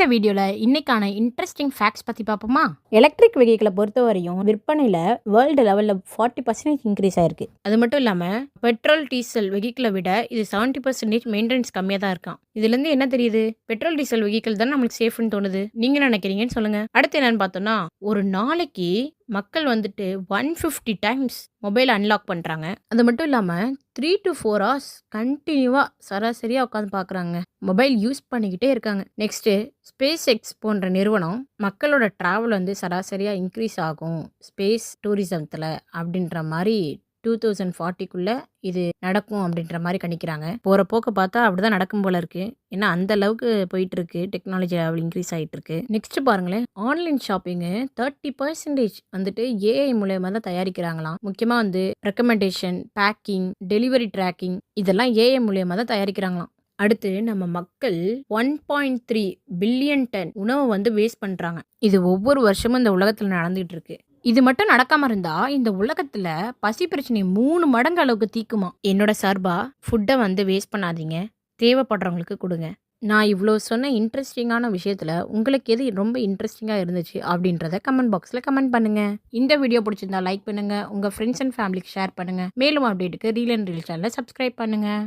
இந்த வீடியோவில் இன்னைக்கான இன்ட்ரெஸ்டிங் ஃபேக்ட்ஸ் பற்றி பார்ப்போமா? எலக்ட்ரிக் வெஹிக்கிளை பொறுத்த வரையும் விற்பனையில் வேர்ல்டு லெவலில் ஃபார்ட்டி பர்சன்டேஜ் இன்க்ரீஸ் ஆயிருக்கு. அது மட்டும் இல்லாமல் பெட்ரோல் டீசல் வெஹிக்கிளை விட இது செவன்ட்டி பர்சன்டேஜ் மெயின்டெனன்ஸ் கம்மியாக தான் இருக்கான் இதுலேருந்து என்ன தெரியுது? பெட்ரோல் டீசல் வெஹிக்கிள் தான் நம்மளுக்கு சேஃப்னு தோணுது. நீங்கள் நினைக்கிறீங்கன்னு சொல்லுங்கள் அடுத்து என்னன்னு பார்த்தோம்னா ஒரு நாளைக்கு மக்கள் வந்துட்டு one fifty times mobile unlock பண்ணுறாங்க அது மட்டும் இல்லாமல் த்ரீ டு ஃபோர் ஹவர்ஸ் கண்டினியூவாக சராசரியாக உட்காந்து பார்க்குறாங்க மொபைல் யூஸ் பண்ணிக்கிட்டே இருக்காங்க. நெக்ஸ்ட்டு ஸ்பேஸ் எக்ஸ் போன்ற நிறுவனம் மக்களோட ட்ராவல் வந்து சராசரியாக இன்க்ரீஸ் ஆகும். ஸ்பேஸ் டூரிசத்தில் அப்படின்ற மாதிரி டூ தௌசண்ட் ஃபார்ட்டிக்குள்ளே இது நடக்கும் அப்படின்ற மாதிரி கணிக்கிறாங்க. போகிற போக்க பார்த்தா அப்படிதான் நடக்கும் போல இருக்கு. ஏன்னா அந்த அளவுக்கு போயிட்டு இருக்கு டெக்னாலஜி லெவல் இன்க்ரீஸ் ஆகிட்டு இருக்கு நெக்ஸ்ட் பாருங்களேன் ஆன்லைன் ஷாப்பிங்கு தேர்ட்டி பர்சன்டேஜ் வந்துட்டு ஏஐ மூலயமா தான் தயாரிக்கிறாங்களாம். முக்கியமாக வந்து ரெக்கமெண்டேஷன் பேக்கிங் டெலிவரி ட்ராக்கிங் இதெல்லாம் ஏஐ மூலயமா தான் தயாரிக்கிறாங்களாம். அடுத்து நம்ம மக்கள் one point three billion ton உணவை வந்து வேஸ்ட் பண்ணுறாங்க இது ஒவ்வொரு வருஷமும் இந்த உலகத்தில் நடந்துகிட்டு இருக்கு. இது மட்டும் நடக்காம இருந்தா இந்த உலகத்துல பசி பிரச்சனை மூணு மடங்கு அளவுக்கு தீக்குமா? என்னோட சார்பா ஃபுட்டை வந்து வேஸ்ட் பண்ணாதீங்க. தேவைப்படுறவங்களுக்கு கொடுங்க. நான் இவ்வளோ சொன்ன இன்ட்ரெஸ்டிங்கான விஷயத்தில் உங்களுக்கு எது ரொம்ப இன்ட்ரெஸ்டிங்காக இருந்துச்சு அப்படின்றத கமெண்ட் பாக்ஸில் கமெண்ட் பண்ணுங்கள் இந்த வீடியோ பிடிச்சிருந்தா லைக் பண்ணுங்கள் உங்கள் ஃப்ரெண்ட்ஸ் அண்ட் ஃபேமிலிக்கு ஷேர் பண்ணுங்கள் மேலும் அப்டேட்டுக்கு ரீல் அண்ட் ரீல் சேனலை சப்ஸ்கிரைப் பண்ணுங்கள்